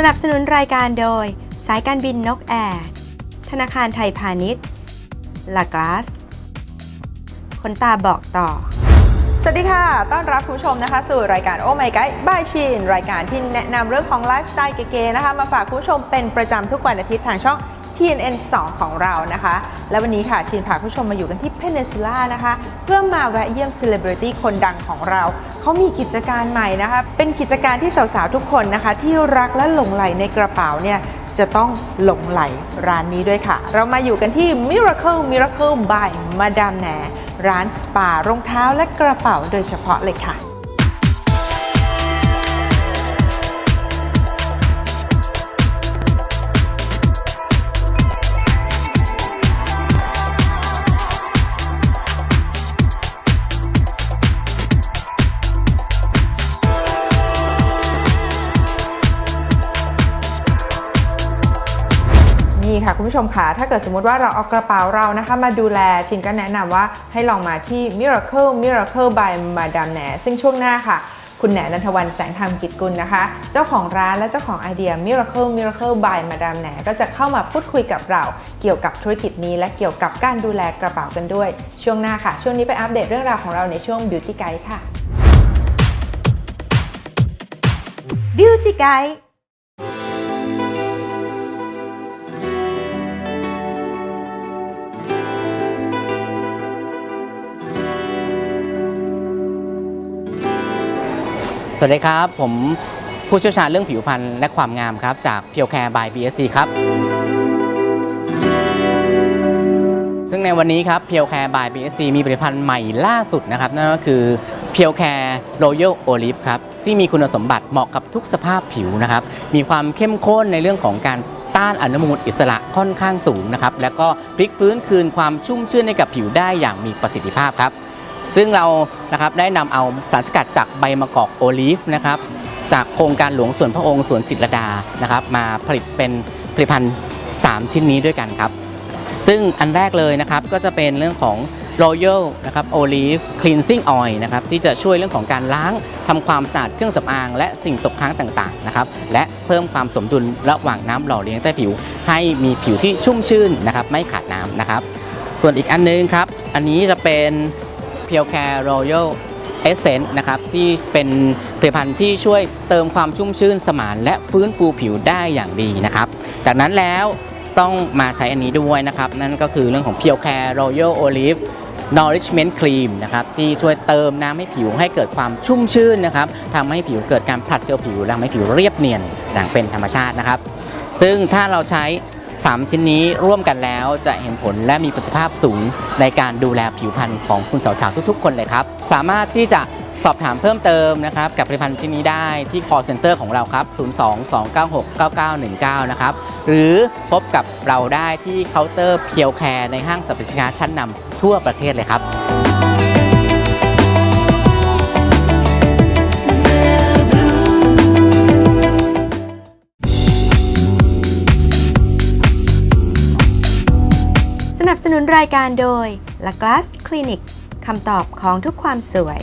สนับสนุนรายการโดย สายการบินนกแอร์ธนาคารไทยพาณิชย์ลากลาสคนตาบอกต่อ สวัสดีค่ะ ต้อนรับคุณผู้ชมนะคะ สู่รายการโอ้ไม่ไกด์บายชิน รายการที่แนะนำเรื่องของไลฟ์สไตล์เก๋ๆนะคะ มาฝากคุณผู้ชมเป็นประจำทุกวันอาทิตย์ทางช่อง TNN 2 ของเรานะคะ และวันนี้ค่ะชินพาผู้ชมมาอยู่กันที่เพน n นซูล่านะคะ เพื่อมาแวะเยี่ยมเซเลบริตี้คนดังของเรา เขามีกิจการใหม่นะคะ เป็นกิจการที่สาวๆ ทุกคนนะคะ ที่รักและหลงไหลในกระเป๋าเนี่ยจะต้องหลงไหลร้านนี้ด้วยค่ะ เรามาอยู่กันที่ Miracle Miracle by Madame แหนร้านสปารองเท้าและกระเป๋าโดยเฉพาะเลยค่ะ ค่ะคุณผู้ชมค่ะถ้าเกิดสมมุติว่าเราเอากระเป๋าเรานะคะ มาดูแลชินก็แนะนำว่าให้ลองมาที่ Miracle Miracle by Madame แหนซึ่งช่วงหน้าค่ะคุณแหนนันทวันแสงธรรมกิจกุลนะคะ เจ้าของร้านและเจ้าของไอเดีย Miracle Miracle by Madame แหนก็จะเข้ามาพูดคุยกับเรา เกี่ยวกับธุรกิจนี้ และเกี่ยวกับการดูแลกระเป๋ากันด้วย ช่วงหน้าค่ะ ช่วงนี้ไปอัปเดตเรื่องราวของเราในช่วง Beauty Guide ค่ะ Beauty Guide สวัสดีครับ ผมผู้เชี่ยวชาญเรื่องผิวพรรณและความงามครับ จากเพียวแคร์บาย BSC ครับ ซึ่งในวันนี้ครับเพียวแคร์บาย BSC มีผลิตภัณฑ์ใหม่ล่าสุดนะครับ นั่นก็คือเพียวแคร์โรยัลโอลิฟครับที่มีคุณสมบัติเหมาะกับทุกสภาพผิวนะครับ มีความเข้มข้นในเรื่องของการต้านอนุมูลอิสระค่อนข้างสูงนะครับ แล้วก็พลิกฟื้นคืนความชุ่มชื่นให้กับผิวได้อย่างมีประสิทธิภาพครับ ซึ่งเรานะครับได้นำเอาสารสกัดจากใบมะกอกโอลีฟนะครับจากโครงการหลวงส่วนพระองค์สวนจิตรดานะครับ มาผลิตเป็นผลิตภัณฑ์ 3 ชิ้นนี้ด้วยกันครับ ซึ่งอันแรกเลยนะครับก็จะเป็นเรื่องของ Royal นะครับ Olive Cleansing Oil นะครับที่จะช่วยเรื่องของการล้างทำความสะอาดเครื่องสำอาง และสิ่งตกค้างต่างๆนะครับและเพิ่มความสมดุลระหว่างน้ำหล่อเลี้ยงใต้ผิว ให้มีผิวที่ชุ่มชื่นนะครับไม่ขาดน้ำนะครับ ส่วนอีกอันนึงครับ อันนี้จะเป็น เพียวแคร์รอยัลเอเซนต์นะครับที่เป็นผลิตภัณฑ์ที่ช่วยเติมความชุ่มชื่นสมานและฟื้นฟูผิวได้อย่างดีนะครับ จากนั้นแล้วต้องมาใช้อันนี้ด้วยนะครับ นั่นก็คือเรื่องของเพียวแคร์รอยัลโอลิฟ Nourishment Cream นะครับที่ช่วยเติมน้ำให้ผิวให้เกิดความชุ่มชื่นนะครับทำให้ผิวเกิดการผลัดเซลล์ผิวและทำให้ผิวเรียบเนียนอย่างเป็นธรรมชาตินะครับ ซึ่งถ้าเราใช้ 3 ชิ้นนี้ร่วมกันแล้วจะเห็นผลและมีประสิทธิภาพสูงในการดูแลผิวพรรณของคุณสาวๆทุกๆ คนเลยครับ สามารถที่จะสอบถามเพิ่มเติมนะครับกับผลิตภัณฑ์ชิ้นนี้ได้ที่ call center ของเราครับ 02-296-9919 นะครับ หรือพบกับเราได้ที่เคาน์เตอร์เพียวแคร์ในห้างสรรพสินค้าชั้นนำทั่วประเทศเลยครับ นับสนุนรายการโดย La Glass Clinic คำตอบของทุกความสวย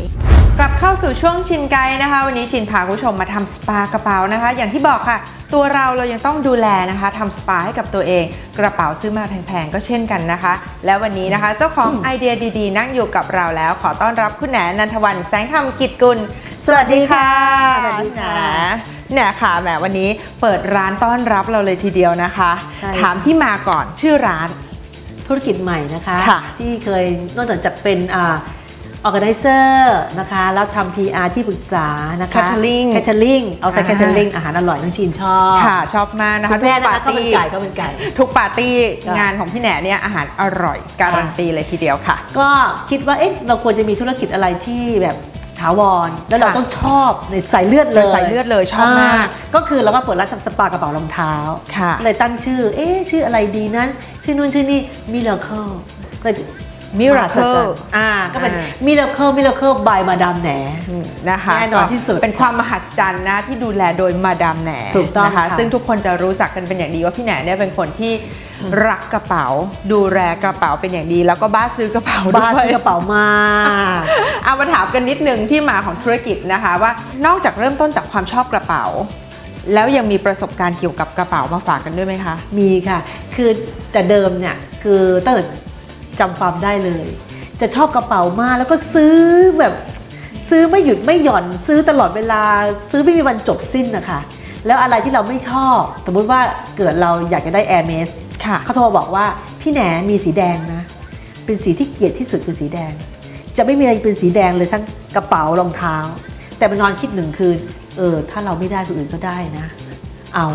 กลับเข้าสู่ช่วงชินไกด์นะคะ วันนี้ชินพาคุณผู้ชมมาทำสปากระเป๋านะคะ อย่างที่บอกค่ะ ตัวเราเรายังต้องดูแลนะคะทำสปาให้กับตัวเอง กระเป๋าซื้อมาแพงๆก็เช่นกันนะคะ และวันนี้นะคะ เจ้าของไอเดียดีๆ นั่งอยู่กับเราแล้ว ขอต้อนรับคุณแหนนันทวันแสงธรรมกิจกุลสวัสดีค่ะสวัสดีค่ะแหนเนี่ยค่ะแหมวันนี้เปิดร้านต้อนรับเราเลยทีเดียวนะคะใช่ถามที่มาก่อนชื่อร้าน ธุรกิจใหม่นะคะค่ะที่เคยนอกจากจะเป็นอ่า organizer นะคะแล้วทำ PR ที่ปรึกษานะคะ Catering catering เอาใส่อ่า catering อาหารอร่อยน้องชีนชอบ ค่ะ ชอบมากนะคะคุณแม่ทุกนะปาคะร์ก็เป็นตี้ไก่ก็เป็นไก่ ทุกปาร์ตี้ค่ะงานของพี่แหนเนี่ยอาหารอร่อย การันตีเลยทีเดียวค่ะ ก็คิดว่าเอ๊ะเราควรจะมีธุรกิจอะไรที่แบบถาวร แล้วเราค่ะ ต้องชอบในสายเลือดเลยสายเลือดเลยชอบมากอ่ก็คือเราก็เปิดร้านทำสปากระเป๋ารองเท้า ค่ะ เลยตั้งชื่อ เอ๊ะ ชื่ออะไรดีนั้น ชื่อนู่นชื่อนี่ Miracle ก็ Miracle อ่าก็เป็นอ่า Miracle Miracle by มาดามแหนอืมนะคะแน่นอนที่สุด เป็นความมหัศจรรย์นะที่ดูแลโดยมาดามแหนถูกต้องนะคะค่ะซึ่งทุกคนจะรู้จักกันเป็นอย่างดีว่าพี่แหนเนี่ยเป็นคนที่รักกระเป๋า ดูแลกระเป๋าเป็นอย่างดี แล้วก็บ้าซื้อกระเป๋าด้วยบ้านซื้อกระเป๋ามาเอามาถามกันนิดนึงที่มาของธุรกิจนะคะว่านอกจากเริ่มต้นจากความชอบกระเป๋า แล้วยังมีประสบการณ์เกี่ยวกับกระเป๋ามาฝากกันด้วยไหมคะ มีค่ะ คือแต่เดิมเนี่ยคือตั้งแต่ จำความได้เลย จะชอบกระเป๋ามากแล้วก็ซื้อแบบซื้อไม่หยุดไม่หย่อน ซื้อตลอดเวลา ซื้อไม่มีวันจบสิ้นนะคะ แล้วอะไรที่เราไม่ชอบ สมมุติว่าเกิดเราอยากจะได้ Air m e s ค่ะเขาโทรบอกว่าพี่แหนมีสีแดงนะ เป็นสีที่เกลียดที่สุดคือสีแดง จะไม่มีอะไรเป็นสีแดงเลยทั้งกระเป๋ารองเท้า แต่มันนอนคิดหนึ่งคืนเออถ้าเราไม่ได้คนอื่นก็ได้นะ เอา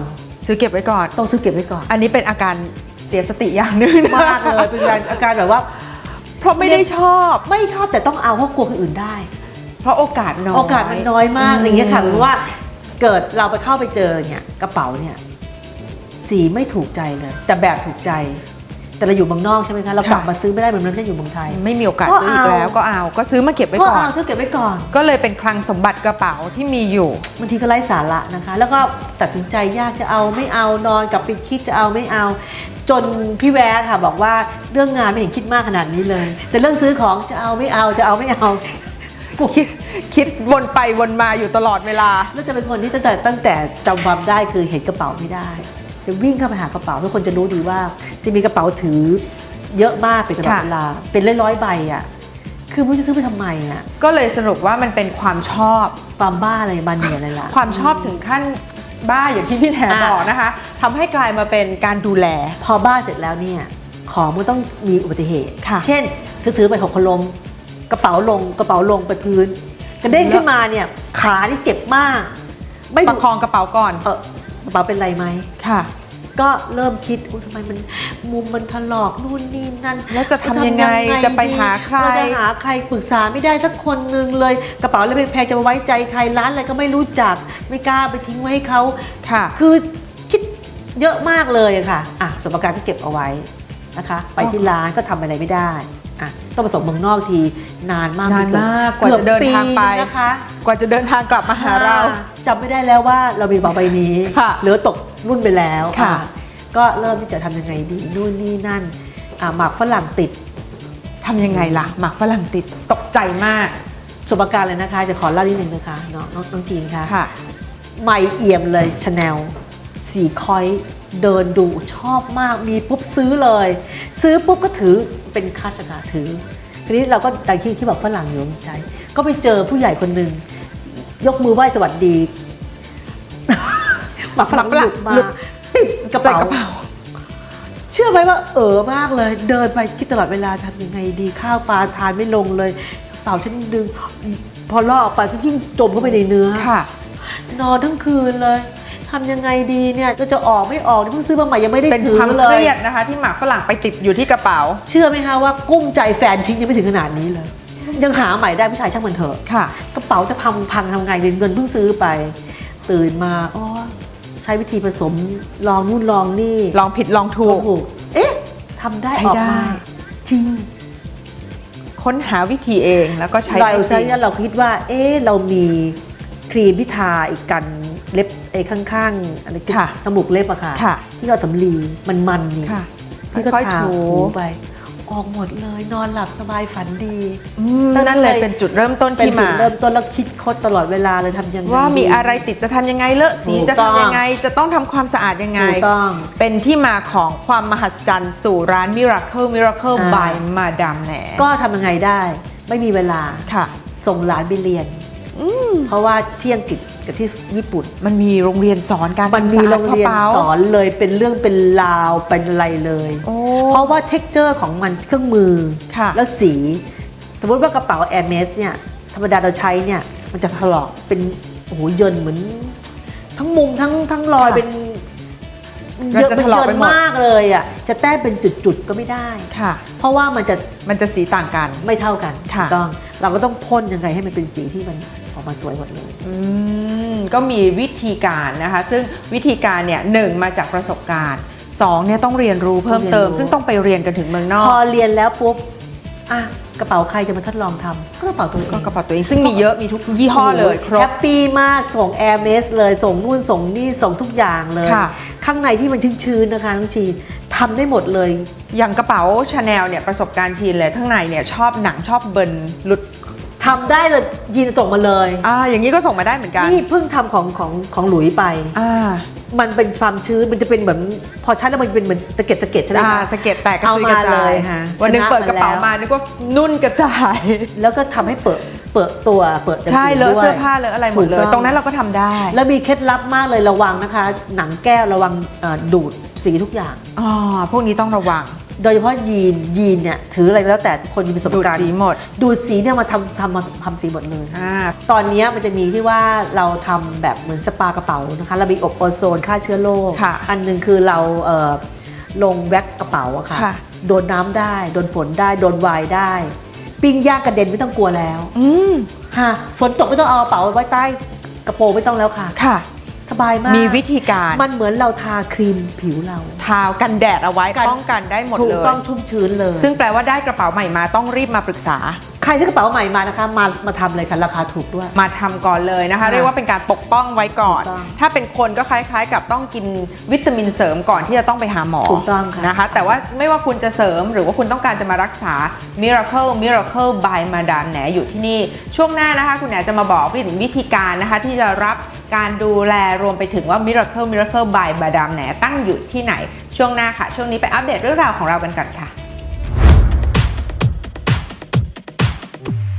ซื้อเก็บไว้ก่อนต้องซื้อเก็บไว้ก่อน อันนี้เป็นอาการ เสียสติอย่างหนึ่งนะมากเลยเป็นการอาการแบบว่า เพราะไม่ได้ชอบไม่ชอบแต่ต้องเอาเพราะกลัวคนอื่นได้ เพราะโอกาสน้อยโอกาสมันน้อยมากอืมอย่างเงี้ยค่ะหรือว่าเกิดเราไปเข้าไปเจอเนี่ยกระเป๋าเนี่ยสีไม่ถูกใจเลยแต่แบบถูกใจ แต่เราอยู่เมืองนอกใช่ไหมคะเรากลับมาซื้อไม่ได้เหมือนมันไม่ได้อยู่เมืองไทย ไม่มีโอกาสก็ซื้ออีกเอาแล้วก็เอาก็ซื้อมาเก็บไว้ก็ก่อนเอาซื้อเก็บไว้ก่อน ก็เลยเป็นคลังสมบัติกระเป๋าที่มีอยู่บางทีก็ไร้สาระนะคะ แล้วก็ตัดสินใจยากจะเอาไม่เอานอนกลับไปคิดจะเอาไม่เอา จนพี่แวร์ค่ะบอกว่าเรื่องงานไม่เห็นคิดมากขนาดนี้เลย แต่เรื่องซื้อของจะเอาไม่เอาจะเอาไม่เอาคิดคิดวนไปวนมาอยู่ตลอดเวลา แล้วจะเป็นคนที่ตั้งแต่ตั้งแต่จำความได้คือเห็นกระเป๋าไม่ได้ จะวิ่งเข้าไปหากระเป๋าทุกคนจะรู้ดีว่า จะมีกระเป๋าถือเยอะมากเป็นตลอดค่ะเวลาเป็นร้อยๆใบอะคือไม่รู้จะซื้อไปทำไมอะก็เลยสรุปว่ามันเป็นความชอบความบ้าอะไรบ้านเนี่ยอะไรล่ะความชอบถึงขั้น บ้าอย่างที่พี่แหนอะบอกนะคะทำให้กลายมาเป็นการดูแล พอบ้าเสร็จแล้วเนี่ย ของมันต้องมีอุบัติเหตุค่ะเช่น ถือๆไปหกล้มกระเป๋าลงกระเป๋าลงไปพื้น กระเด้งขึ้นมาเนี่ยขานี่เจ็บมาก ไม่ประคองกระเป๋าก่อนเออกระเป๋าเป็นไรไหมค่ะ ก็เริ่มคิดอุ๊ยทำไมมันมุมมันถลอกนู่นนี่นั่นแล้วจะทำยังไงจะไปหาใคร เราจะหาใครปรึกษาไม่ได้สักคนหนึ่งเลย กระเป๋าอะไรแพงๆจะมาไว้ใจใครร้านอะไรก็ไม่รู้จักไม่กล้าไปทิ้งไว้ให้เขาค่ะ คือคิดเยอะมากเลยอะค่ะอะสมการก็เก็บเอาไว้นะคะ ไปที่ร้านก็ทำอะไรไม่ได้ อะต้องไปส่งเมืองนอกทีนานมากนานมากกว่ากือบจะเดินทางไปนึนะคะ กว่าจะเดินทางกลับมาหาเราจำไม่ได้แล้วว่าเรามีกระเป๋าใบนี้ค่ะเหลือตกรุ่นไปแล้วค่ะอะก็เริ่มที่จะทำยังไงดีนู่นนี่นั่นอะหมากฝรั่งติดทำยังไงล่ะหมากฝรั่งติดตกใจมากสมการเลยนะคะจะขอเล่านิดนึงนะคะน้องน้องน้องจีนค่ะค่ะไม่เอี่ยมเลยชาแนลสีคอย เดินดูชอบมากมีปุ๊บซื้อเลย ซื้อปุ๊บก็ถือเป็นคาชกาถือ ทีนี้เราก็ดังที่ที่บอกฝรั่งอยู่ในใจก็ไปเจอผู้ใหญ่คนหนึ่งยกมือไหว้สวัสดีหมากฝรั่งหมากฝรั่หงลุดมาหลุดติดกระใส่เป๋ากระเป๋าเชื่อไหมว่าเออมากเลย เดินไปคิดตลอดเวลาทำยังไงดีข้าวปลาทานไม่ลงเลยกระเป๋าฉันดึงพอลอกออกไปก็ยิ่งจมเข้าไปในเนื้อค่ะนอนทั้งคืนเลย ทำยังไงดีเนี่ยก็จะออกไม่ออกนี่เพิ่งซื้อมาใหม่ยังไม่ได้เป็นถือความเลเคยรียดนะคะ ที่หมากฝรั่งไปติดอยู่ที่กระเป๋าเชื่อไหมคะว่ากุ้มใจแฟนทิ้งยังไม่ถึงขนาดนี้เลย ยังหาใหม่ได้ผู้ชายช่างมันเถอะ ค่ะ กระเป๋าจะพังพังทำไงเงินเพิ่งซื้อไป ตื่นมาอ๋อใช้วิธีผสมลองนู่นลองนี่ลองผิดลองถูก ถูกเอ๊ะทำได้ใช้ออกได้ มาจริงค้นหาวิธีเองแล้วก็ใช้เราได้จใช้ริง แล้วเราคิดว่า เอ๊ะเรามีครีมพิทาอีกกันเล็บ ไอ้ข้างๆอะไรที่ค่ะจมูกเล็บอะค่ะ ค่ะที่เราสำลีมันมันๆนี่ค่ะพี่ก็ค่อยทาๆถู ถูไป ออกหมดเลยนอนหลับสบายฝันดี อืมตั้งนั่นเลยเลยเป็นจุดเริ่มต้นเป็นที่จุดมา เริ่มต้นแล้วคิดคดตลอดเวลาเลยทำยังไงว่ามีดี อะไรติดจะทำยังไงเลอะสีถูกจะต้อง ทำยังไง จะต้องทำความสะอาดยังไง ถูกต้อง เป็นที่มาของความมหัศจรรย์สู่ร้าน Miracle Miracle อ่า by มาดามแหนก็ทำยังไงได้ ไม่มีเวลาค่ะ ส่งหลานไปเรียน เพราะว่าเที่ยงกิ จกับที่ญี่ปุ่น มันมีโรงเรียนสอนการมันทำมีสะอาดโรงเรียนกะป๋าสอนเลยเป็นเรื่องเป็นราวเป็นอะไรเลยโอ้เพราะว่าเท็กเจอร์ของมันเครื่องมือค่ะแล้วสี สมมติว่ากระเป๋า Air m e s เนี่ยธรรมดาเราใช้เนี่ยมันจะถลอกเป็นโอ้โหเยินเหมือน ทั้งมุมทั้งทั้งรอยค่ะเป็นมันจะเป็ถลอกไปหมดมากเลยอะจะแต้มเป็นจุดๆก็ไม่ได้ค่ะ เพราะว่ามันจะมันจะสีต่างกันไม่เท่ากันค่ะถูกต้องเราก็ต้องพ่นยังไงให้มันเป็นสีที่มัน ออกมาสวยหมดเลย อืมก็มีวิธีการนะคะ ซึ่งวิธีการเนี่ยหนึ่งมาจากประสบการณ์สองเนี่ยต้องเรียนรู้เพิ่มเติมต้องเรียนรู้ซึ่งต้องไปเรียนกันถึงเมืองนอพอก เรียนแล้วปุ๊บอะกระเป๋าใครจะมาทดลองทำก็กระเป๋าตัวเองก็กระเป๋าตัวเองซึ่งมีเยอะมีทุกยี่ห้อเลยครแฮบ ปปี้มากส่งแอร์เมสเลยส่งนู่นส่งนี่ส่งทุกอย่างเลย ค่ะ ข้างในที่มันชื้นๆนะคะน้องชีทำได้หมดเลย อย่างกระเป๋าชาแนลเนี่ยประสบการณ์ชินเลยข้างในเนี่ยชอบหนังชอบเบิร์นหลุด ทำได้เลยยีนส่งมาเลย อ่าอย่างนี้ก็ส่งมาได้เหมือนกันนี่เพิ่งทำของของของหลุยไป อ่ามันเป็นความชื้นมันจะเป็นเหมือนพอใช้แล้วมันจะเป็นเหมือนสะเก็ดสะเก็ดใช่ไหมอ่าคะ สะเก็ดแตกกระจุยกระเอามาจาเลยยค่ะวันหนึงชนะเปิดกระเป๋ามาแล้ว มานึกว่านุ่นกระจาย แล้วก็ทำให้เปิดเปิดตัวเปิดอย่างใช่อื่นเลอะด้วย เสื้อผ้าเลอะอะไรหมดเลยถูกต้อง ตรงนั้นเราก็ทำได้แล้วมีเคล็ดลับมากเลยระวังนะคะ หนังแก้วระวังเอ่อดูดสีทุกอย่าง อ๋อพวกนี้ต้องระวัง โดยเฉพาะยีนยีนเนี่ยถืออะไรก็แล้วแต่คนมีประสบดูดการณ์ สีหมด ดูดสีเนี่ยมาทำทำมาทำสีหมดเลย อ่า ตอนนี้มันจะมีที่ว่าเราทำแบบเหมือนสปากระเป๋านะคะ เรามีอบโอโซนฆ่าเชื้อโรค ค่ะอันหนึ่งคือเราเอ่อลงแว็กกระเป๋าอะค่ะ ค่ะ โดนน้ำได้ โดนฝนได้ โดนวายได้ ปิ้งย่างกระเด็นไม่ต้องกลัวแล้วอืม ฮะฝนตกไม่ต้องเอากระเป๋าไว้ใต้กระโปรงไม่ต้องแล้วค่ะ ค่ะ สบายมาก มีวิธีการ มันเหมือนเราทาครีมผิวเรา ทากันแดดเอาไว้กัน ป้องกันได้หมดถูเลกยต้องชุ่มชื้นเลย ซึ่งแปลว่าได้กระเป๋าใหม่มาต้องรีบมาปรึกษา ใครที่กระเป๋าใหม่มานะคะ มามาทำเลยค่ะราคาถูกด้วย มาทำก่อนเลยนะคะ ค่ะเรียกว่าเป็นการปกป้องไว้ก่อน ถูกต้องถ้าเป็นคนก็คล้าย ๆ กับต้องกินวิตามินเสริมก่อนที่จะต้องไปหาหมอถูกต้องค่ะ นะคะ แต่ว่าไม่ว่าคุณจะเสริมหรือว่าคุณต้องการจะมารักษา Miracle Miracle by มาดามแหนอยู่ที่นี่ ช่วงหน้านะคะ คุณแหนจะมาบอกถึงวิธีการนะคะ ที่จะรับ การดูแลรวมไปถึงว่า Miracle Miracle by มาดามแหนตั้งอยู่ที่ไหนช่วงหน้าค่ะ ช่วงนี้ไปอัปเดตเรื่องราวของเรากันก่อนค่ะ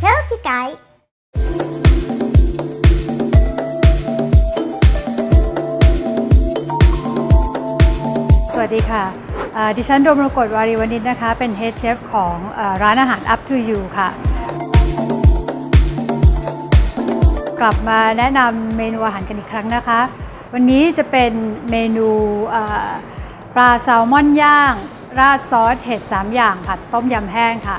Healthy Guide สวัสดีค่ะเอ่อดิฉันโดมรกตวารีวณิชนะคะ เป็น Head Chef ของเออร้านอาหาร Up to You ค่ะ กลับมาแนะนำเมนูอาหารกันอีกครั้งนะคะ วันนี้จะเป็นเมนูปลาแซลมอนย่าง ราดซอสเห็ด3 อย่างผัดต้มยำแห้งค่ะ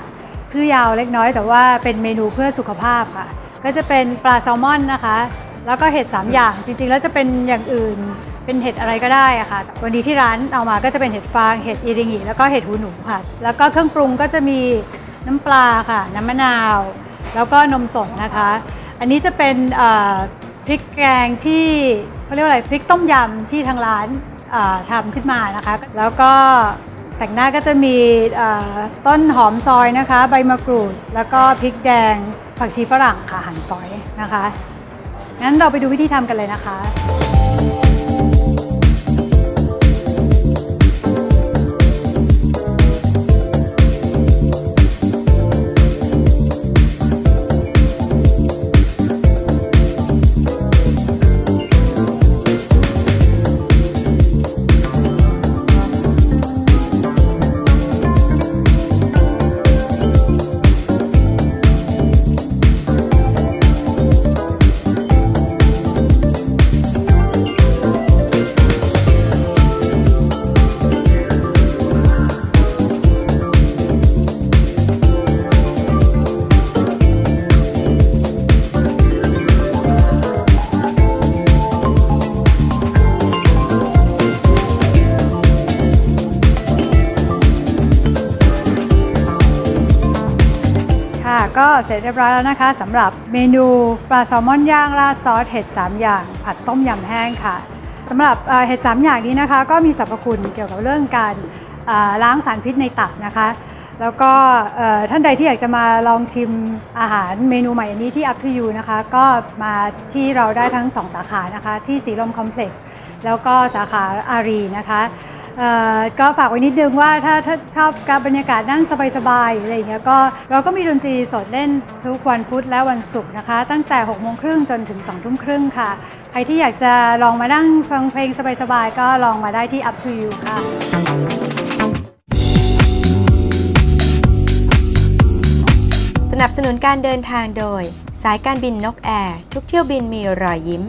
ชื่อยาวเล็กน้อยแต่ว่าเป็นเมนูเพื่อสุขภาพค่ะ ก็จะเป็นปลาแซลมอนนะคะ แล้วก็เห็ด3 อย่าง จริงๆ แล้วจะเป็นอย่างอื่นเป็นเห็ดอะไรก็ได้อะค่ะ วันนี้ที่ร้านเอามาก็จะเป็นเห็ดฟาง เห็ดอีริงิแล้วก็เห็ดหูหนูค่ะ แล้วก็เครื่องปรุงก็จะมีน้ำปลาค่ะ น้ำมะนาว แล้วก็นมสดนะคะ อันนี้จะเป็นพริกแกงที่เขาเรียกว่าอะไรพริกต้มยำที่ทางร้านทำขึ้นมานะคะ แล้วก็แต่งหน้าก็จะมีต้นหอมซอยนะคะ ใบมะกรูด แล้วก็พริกแดงผักชีฝรั่งค่ะหั่นซอยนะคะงั้นเราไปดูวิธีทำกันเลยนะคะ เสร็จเรียบร้อยแล้วนะคะสำหรับเมนูปลาแซลมอนย่างราดซอสเห็ด3 อย่าง ผัดต้มยำแห้งค่ะสำหรับเห็ด3 อย่างนี้นะคะ ก็มีสรรพคุณเกี่ยวกับเรื่องการล้างสารพิษในตับนะคะ แล้วก็ท่านใดที่อยากจะมาลองชิมอาหารเมนูใหม่อันนี้ที่ Up to You นะคะ ก็มาที่เราได้ทั้ง 2 สาขานะคะ ที่สีลมคอมเพล็กซ์แล้วก็สาขาอารีนะคะ ก็ฝากไว้นิดนึงว่าถ้าถ้าชอบการบรรยากาศนั่งสบายๆอะไรอย่างเงี้ยก็เราก็มีดนตรีสดเล่นทุกวันพุธและวันศุกร์นะคะ ตั้งแต่6โมงครึ่งจนถึง2ทุ่มครึ่งค่ะ ใครที่อยากจะลองมานั่งฟังเพลงสบายๆก็ลองมาได้ที่ Up to You ค่ะสนับสนุนการเดินทางโดย สายการบินนกแอร์ ทุกเที่ยวบินมีรอยยิ้ม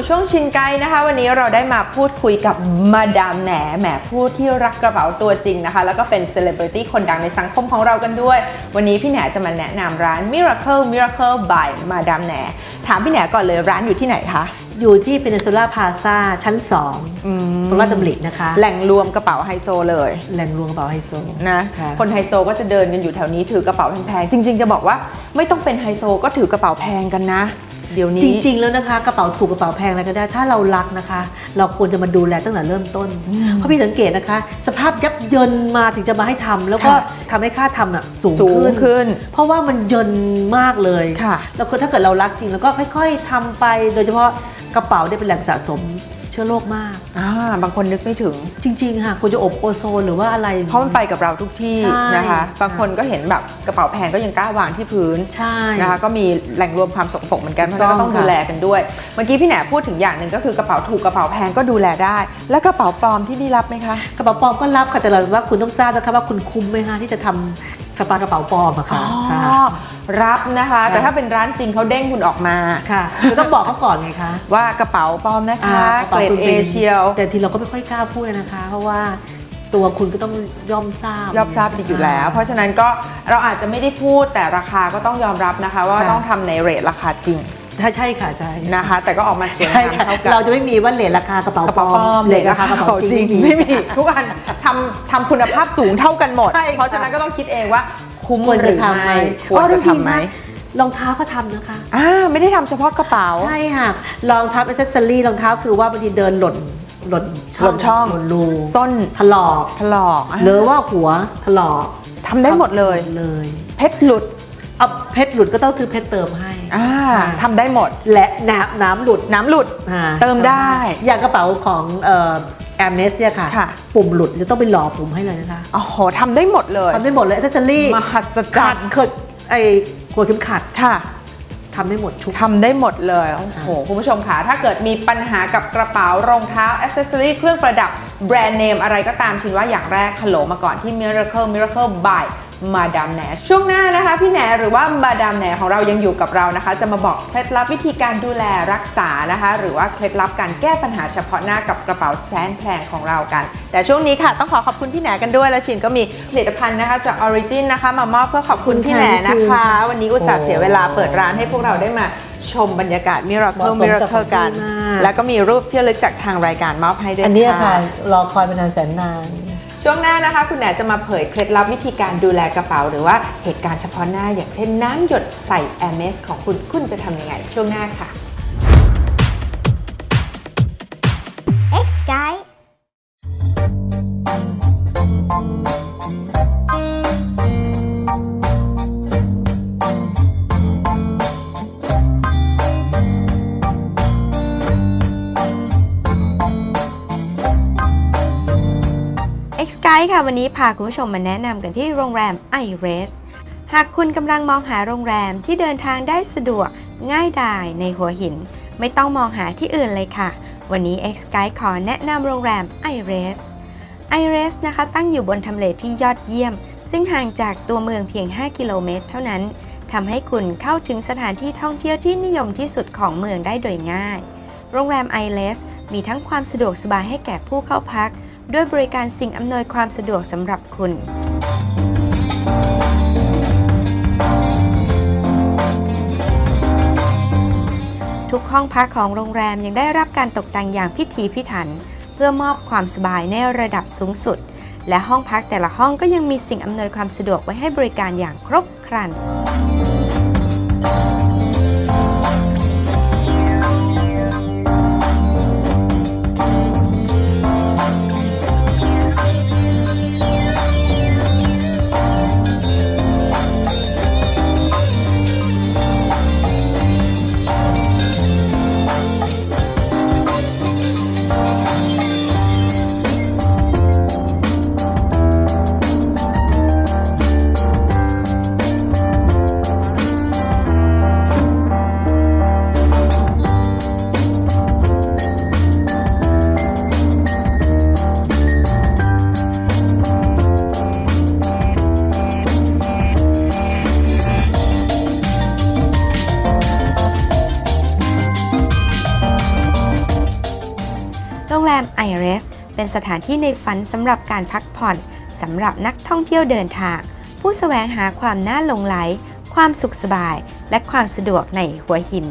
สู่ช่วงชินไกด์นะคะ วันนี้เราได้มาพูดคุยกับมาดามแหนแหมผู้ที่รักกระเป๋าตัวจริงนะคะ แล้วก็เป็นเซเลบริตี้คนดังในสังคมของเรากันด้วย วันนี้พี่แหนจะมาแนะนำร้าน Miracle Miracle by มาดามแหนถามพี่แหนก่อนเลยร้านอยู่ที่ไหนคะ อยู่ที่เพน n ซูล่าพาซาชั้นอืม2ตรงราชดำรินะคะ แหล่งรวมกระเป๋าไฮโซเลย แหล่งรวมกระเป๋าไฮโซนะค่ะคนไฮโซก็จะเดินกันอยู่แถวนี้ถือกระเป๋าแพงๆจริง ๆ จะบอกว่าไม่ต้องเป็นไฮโซก็ถือกระเป๋าแพงกันนะ เดี๋ยวนี้จริง ๆ แล้วนะคะกระเป๋าถูกกระเป๋าแพงอะไรก็ได้ ถ้าเรารักนะคะ เราควรจะมาดูแลตั้งแต่เริ่มต้น เพราะพี่สังเกตนะคะ สภาพยับเยินมาถึงจะมาให้ทำแล้วก็ค่ะทำให้ค่าทำน่ะสูงสูงขึ้นขึ้น เพราะว่ามันเยินมากเลยค่ะแล้วคือถ้าเกิดเรารักจริงแล้วก็ค่อย ๆทำไป โดยเฉพาะกระเป๋าเนี่ยเป็นแหล่งสะสม เชื้อโรคมาก อ่าบางคนนึกไม่ถึง จริง ๆ ค่ะควรจะอบโอโซนหรือว่าอะไร เพราะมันไปกับเราทุกที่ใช่นะคะ บางคนก็เห็นแบบกระเป๋าแพงก็ยังกล้าวางที่พื้นใช่นะคะ ก็มีแหล่งรวมความสกปรกเหมือนกันเพถูราะกฉะต้องนั้นก็ต้องค่ะดูแลกันด้วย เมื่อกี้พี่แหนพูดถึงอย่างหนึ่งก็คือกระเป๋าถูกกระเป๋าแพงก็ดูแลได้ แล้วกระเป๋าปลอมที่นี่รับไหมคะ กระเป๋าปลอมก็รับค่ะแต่เราว่าคุณต้องทราบนะคะว่าคุณคุ้มไหมคะที่จะทำ กระเป๋ากระเป๋าปลอมอะอ๋ค่ะอค่ะรับนะคะ ค่ะ แต่ถ้าเป็นร้านจริงเขาเด้งคุณออกมา ค่ะคือต้องบอกเขาก่อนไงคะว่ากระเป๋าปลอมนะคะอ่ากเกรดคุณเอป็นเชียว แต่ทีเราก็ไม่ค่อยกล้าพูดนะคะ เพราะว่าตัวคุณก็ต้องย่อมทราบ ยอมทราบดีอยู่แล้ว เพราะฉะนั้นก็เราอาจจะไม่ได้พูดแต่ราคาก็ต้องยอมรับนะคะ ว่าค่ะ ต้องทำในเรทราคาจริง ใช่ใช่ค่ะใช่นะคะ แต่ก็ออกมาสวยใช่งามค่ะเท่ากัน เราจะไม่มีว่าเลทราคากระเป๋ากระเป๋าปลอมเลทราคากระเป๋าจริงไม่มีทุกอันทำทำคุณภาพสูงเท่ากันหมด ใช่ค่ะ เพราะฉะนั้นก็ต้องคิดเองว่าคุ้มควรหจะรือทำไหมไม่ควรอ๋อจะจริงทำไหมนะรองเท้าก็ทำนะคะ อ่าไม่ได้ทำเฉพาะกระเป๋า ใช่ค่ะรองเท้าอ c เซสซอรี่รองเท้าคือว่าบางทีเดินหล่นหล่นช่องหล่นช่อง หล่นรูส้นถลอกถลอกอะหรือว่าหัวถลอกทำได้หมดเลย เลย เพชรหลุด เอาเพชรหลุดก็ต้องคือเพชรเติมให้ อ่าค่ะทำได้หมด และน้ำน้ำหลุดน้ำหลุด อ่าเติมได้อย่างกระเป๋าของเอ่อแอมเนสเนี่ยค่ะ ค่ะ ปุ่มหลุดจะต้องไปหล่อปุ่มให้เลยนะคะโอ้โหทำได้หมดเลยทำได้หมดเลยแอคเซสซอรี่มหัศจรขัรดย์เขิดไอ้หัวเข็มขัดค่ะ ทำได้หมดชุกทำได้หมดเลย โอ้โห คุณผู้ชมค่ะ ถ้าเกิดมีปัญหากับกระเป๋ารองเท้าอ c เซสซอรี่เครื่องประดับ แบรนด์เนมอะไรก็ตามชินว่าอย่างแรกฮัลโหลมาก่อนที่ Miracle Miracle by มาดามแหนช่วงหน้านะคะ พี่แหนหรือว่ามาดามแหนของเรายังอยู่กับเรานะคะ จะมาบอกเคล็ดลับวิธีการดูแลรักษานะคะ หรือว่าเคล็ดลับการแก้ปัญหาเฉพาะหน้ากับกระเป๋าแซนแพลงของเรากัน แต่ช่วงนี้ค่ะต้องขอขอบคุณพี่แหนกันด้วยและชินก็มีผลิตภัณฑ์นะคะจาก Origin นะคะ มามอบเพื่อขอบคุณพี่แหนนะคะ วันนี้อุตส่าห์เสียเวลาเปิดร้านให้พวกเราได้มาชมบรรยากาศเห Miracle มาะสมกับ Miracle กันของพี่มากแล้วก็มีรูปที่ระลึกจากทางรายการมอบให้ด้วยอันเนี้ยค่ะค่ะรอคอยมานานแสนนาน ช่วงหน้านะคะ คุณแหนจะมาเผยเคล็ดลับวิธีการดูแลกระเป๋า หรือว่าเหตุการณ์เฉพาะหน้าอย่างเช่นน้ำหยดใส่ a i r m e s ของคุณคุณจะทำยังไงช่วงหน้าค่ะ ค่ะ วันนี้พาคุณผู้ชมมาแนะนำกันที่โรงแรม i r e s หากคุณกำลังมองหาโรงแรมที่เดินทางได้สะดวกง่ายดายในหัวหิน ไม่ต้องมองหาที่อื่นเลยค่ะ วันนี้ X Guide ขอแนะนำโรงแรม i r e s i r e s นะคะตั้งอยู่บนทำเลที่ยอดเยี่ยม ซึ่งห่างจากตัวเมืองเพียง 5 กิโลเมตร เท่านั้นทำให้คุณเข้าถึงสถานที่ท่องเที่ยวที่นิยมที่สุดของเมืองได้โดยง่าย โรงแรม i r e s มีทั้งความสะดวกสบายให้แก่ผู้เข้าพัก ด้วยบริการสิ่งอำนวยความสะดวกสำหรับคุณทุกห้องพักของโรงแรมยังได้รับการตกแต่งอย่างพิถีพิถัน เพื่อมอบความสบายในระดับสูงสุด และห้องพักแต่ละห้องก็ยังมีสิ่งอำนวยความสะดวกไว้ให้บริการอย่างครบครัน โรงแรม i r e s เป็นสถานที่ในฝันสำหรับการพักผ่อนสำหรับนักท่องเที่ยวเดินทาง ผู้แสวงหาความน่าหลงไหล ความสุขสบาย และความสะดวกในหัวหิน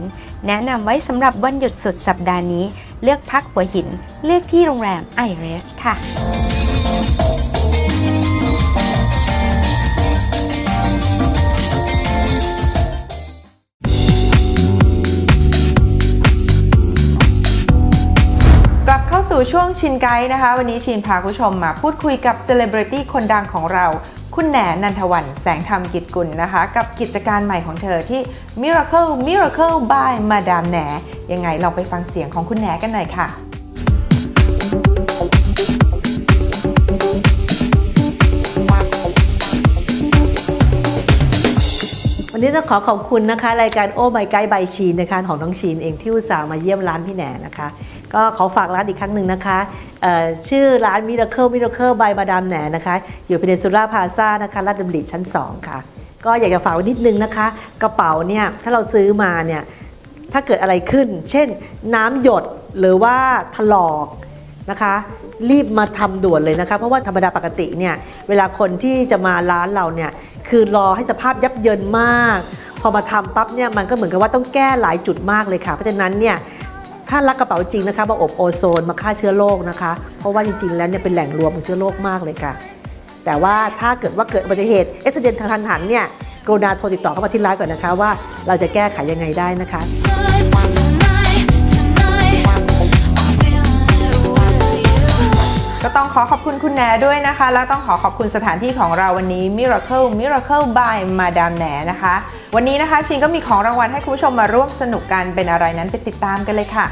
แนะนำไว้สำหรับวันหยุดสุดสัปดาห์นี้ เลือกพักหัวหิน เลือกที่โรงแรมไอเรสค่ะ สู่ช่วงชินไกด์นะคะ วันนี้ชินพาคุณผู้ชมมาพูดคุยกับเซเลบริตี้คนดังของเรา คุณแหนนันทวันแสงธรรมกิจกุลนะคะ กับกิจการใหม่ของเธอที่ Miracle Miracle by มาดามแหนยังไงลองไปฟังเสียงของคุณแหนกันหน่อยค่ะวันนี้ต้องขอขอบคุณนะคะ รายการโอ้ไมไกด์บายชีนนะคะของน้องชีนเองที่อุตส่าห์มาเยี่ยมร้านพี่แหนนะคะ ก็ขอฝากร้านอีกครั้งหนึ่งนะคะชื่อร้าน Miracle Miracle by มาดามแหนนะคะ อยู่เพนซูล่าพาซ่านะคะลาดดำริชั้น 2 ค่ะ ก็อยากจะฝากไว้นิดนึงนะคะ กระเป๋าเนี่ยถ้าเราซื้อมาเนี่ยถ้าเกิดอะไรขึ้น เช่นน้ำหยดหรือว่าถลอกนะคะรีบมาทำด่วนเลยนะคะ เพราะว่าธรรมดาปกติเนี่ยเวลาคนที่จะมาร้านเราเนี่ยคือรอให้สภาพยับเยินมาก พอมาทำปั๊บเนี่ยมันก็เหมือนกับว่าต้องแก้หลายจุดมากเลยค่ะ เพราะฉะนั้นเนี่ย ถ้ารักกระเป๋าจริงนะคะมาอบโอโซนมาฆ่าเชื้อโรคนะคะ เพราะว่าจริง ๆ แล้วเนี่ยเป็นแหล่งรวมของเชื้อโรคมากเลยค่ะ แต่ว่าถ้าเกิดว่าเกิดอุบัติเหตุเอสเดนทางทันหันเนี่ยกรุณาโทรติดต่อเข้ามาที่ร้านก่อนนะคะว่าเราจะแก้ไขยังไงได้นะคะ ก็ต้องขอขอบคุณคุณแหนด้วยนะคะ แล้วต้องขอขอบคุณสถานที่ของเราวันนี้ Miracle Miracle by มาดามแหนนะคะ วันนี้นะคะชินก็มีของรางวัลให้คุณผู้ชมมาร่วมสนุกกันเป็นอะไรนั้นไปติดตามกันเลยค่ะ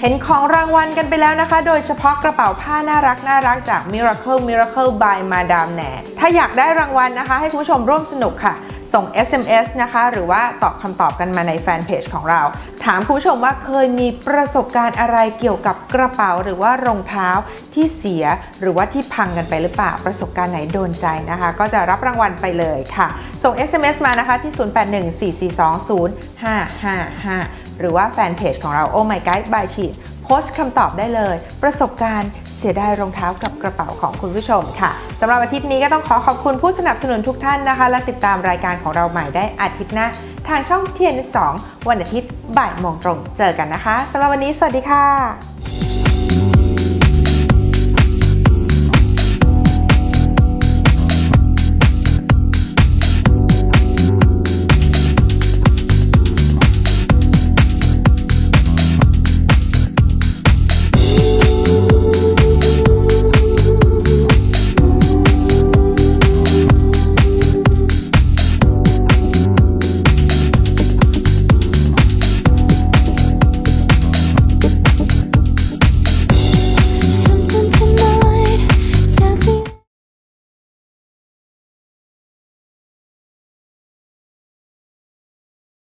เห็นของรางวัลกันไปแล้วนะคะ โดยเฉพาะกระเป๋าผ้าน่ารักน่ารักจาก Miracle Miracle by มาดามแหนถ้าอยากได้รางวัลนะคะ ให้คุณผู้ชมร่วมสนุกค่ะ ส่ง SMS นะคะ หรือว่าตอบคำตอบกันมาในแฟนเพจของเรา ถามผู้ชมว่าเคยมีประสบการณ์อะไรเกี่ยวกับกระเป๋าหรือว่ารองเท้าที่เสียหรือว่าที่พังกันไปหรือเปล่า ประสบการณ์ไหนโดนใจนะคะ ก็จะรับรางวัลไปเลยค่ะ ส่ง SMS มานะคะที่ 0814420555 หรือว่าแฟนเพจของเรา Oh My Guide by Sheet สต์คำตอบได้เลย ประสบการณ์เสียดายรองเท้ากับกระเป๋าของคุณผู้ชมค่ะสำหรับอาทิตย์นี้ก็ต้องขอขอบคุณผู้สนับสนุนทุกท่านนะคะ และติดตามรายการของเราใหม่ได้อาทิตย์หน้าทางช่องเทียน2วันอาทิตย์บ่ายโมงตรง เจอกันนะคะสำหรับวันนี้สวัสดีค่ะ